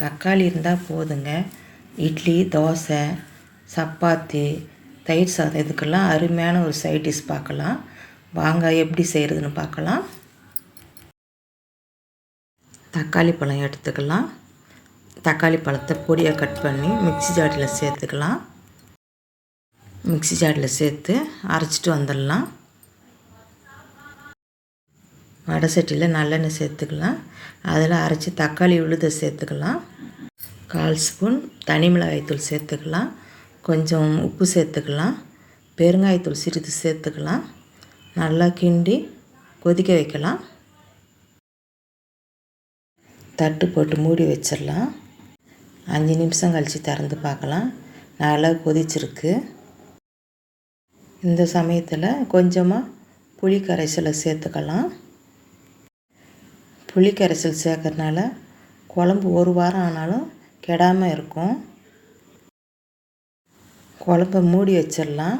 தக்காளி இருந்தால் போதுங்க. இட்லி தோசை சப்பாத்தி தயிர் சாதம் இதுக்கெல்லாம் அருமையான ஒரு சைட் டிஷ் பார்க்கலாம். வாங்க எப்படி செய்கிறதுன்னு பார்க்கலாம். தக்காளி பழம் எடுத்துக்கலாம். தக்காளி பழத்தை பொடியாக கட் பண்ணி மிக்ஸி ஜாடியில் சேர்த்துக்கலாம். மிக்ஸி ஜாடியில் சேர்த்து அரைச்சிட்டு வந்துடலாம். வடை சட்டியில் நல்லெண்ணெய் சேர்த்துக்கலாம். அதில் அரைச்சி தக்காளி விழுத சேர்த்துக்கலாம். கால் ஸ்பூன் தனி மிளகாய்த்தூள் சேர்த்துக்கலாம். கொஞ்சம் உப்பு சேர்த்துக்கலாம். பெருங்காயத்தூள் சிறிது சேர்த்துக்கலாம். நல்லா கிண்டி கொதிக்க வைக்கலாம். தட்டு போட்டு மூடி வச்சிடலாம். அஞ்சு நிமிஷம் கழித்து திறந்து பார்க்கலாம். நல்லா கொதிச்சிருக்கு. இந்த சமயத்தில் கொஞ்சமாக புளி கரைசலை சேர்த்துக்கலாம். புளி கரைசல் சேர்க்கறதுனால குழம்பு ஒரு வாரம் ஆனாலும் கெடாமல் இருக்கும். குழம்ப மூடி வச்சிடலாம்.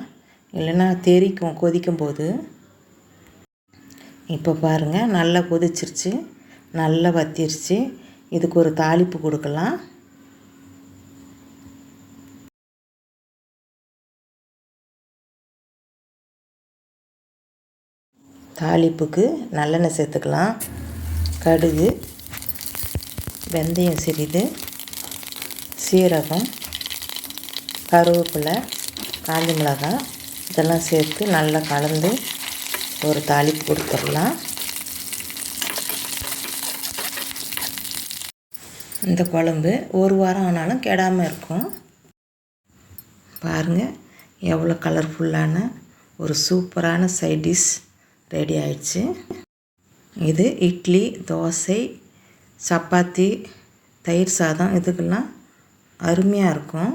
இல்லைன்னா தெரிக்கும் கொதிக்கும் போது. இப்போ பாருங்கள் நல்லா கொதிச்சிருச்சு. நல்லா வத்திருச்சு. இதுக்கு ஒரு தாளிப்பு கொடுக்கலாம். தாளிப்புக்கு நல்லெண்ணெய் சேர்த்துக்கலாம். கடுகு வெந்தயம் சிறிது சீரகம் கருவேப்பிலை காஞ்ச மிளகாய் இதெல்லாம் சேர்த்து நல்லா கலந்து ஒரு தாளிப்பு கொடுத்துடலாம். இந்த குழம்பு ஒரு வாரம் ஆனாலும் கெடாமல் இருக்கும். பாருங்கள் எவ்வளோ கலர்ஃபுல்லான ஒரு சூப்பரான சைட் டிஷ் ரெடி ஆயிடுச்சு. இது இட்லி தோசை சப்பாத்தி தயிர் சாதம். இதுக்கெல்லாம் அருமையாக இருக்கும்.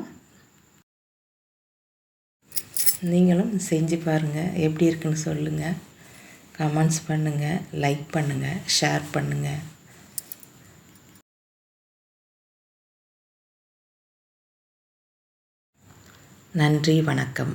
நீங்களும் செஞ்சு பாருங்கள் எப்படி இருக்குன்னு சொல்லுங்கள் கமெண்ட்ஸ் பண்ணுங்கள் லைக் பண்ணுங்கள் ஷேர் பண்ணுங்கள் நன்றி வணக்கம்.